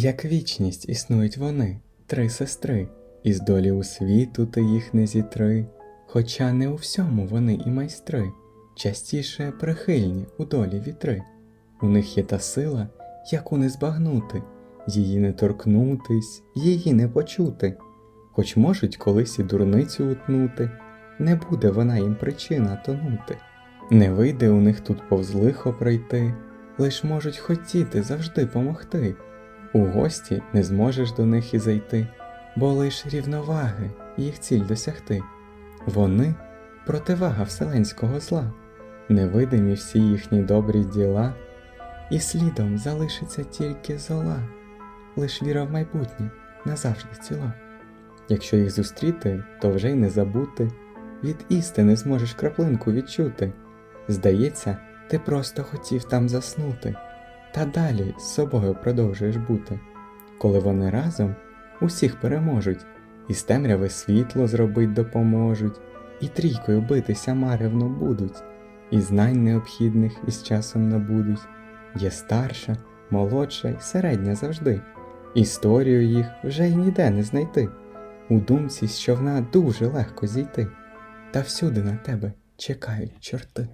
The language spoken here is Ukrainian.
Як вічність існують вони, три сестри, із долі у світу ти їх не зітри, хоча не у всьому вони і майстри, частіше прихильні у долі вітри. У них є та сила, яку не збагнути, її не торкнутись, її не почути, хоч можуть колись і дурницю утнути, не буде вона їм причина тонути. Не вийде у них тут повз лихо пройти, лиш можуть хотіти завжди помогти. У гості не зможеш до них і зайти, бо лиш рівноваги їх ціль досягти. Вони противага вселенського зла, невидимі всі їхні добрі діла, і слідом залишиться тільки зола, лиш віра в майбутнє назавжди ціла. Якщо їх зустріти, то вже й не забути, від істини зможеш краплинку відчути. Здається, ти просто хотів там заснути, та далі з собою продовжуєш бути. Коли вони разом усіх переможуть, і з темряви світло зробить допоможуть, і трійкою битися маревно будуть, і знань необхідних із часом набудуть. Є старша, молодша й середня завжди. Історію їх вже й ніде не знайти. У думці з човна дуже легко зійти, та всюди на тебе чекають чорти.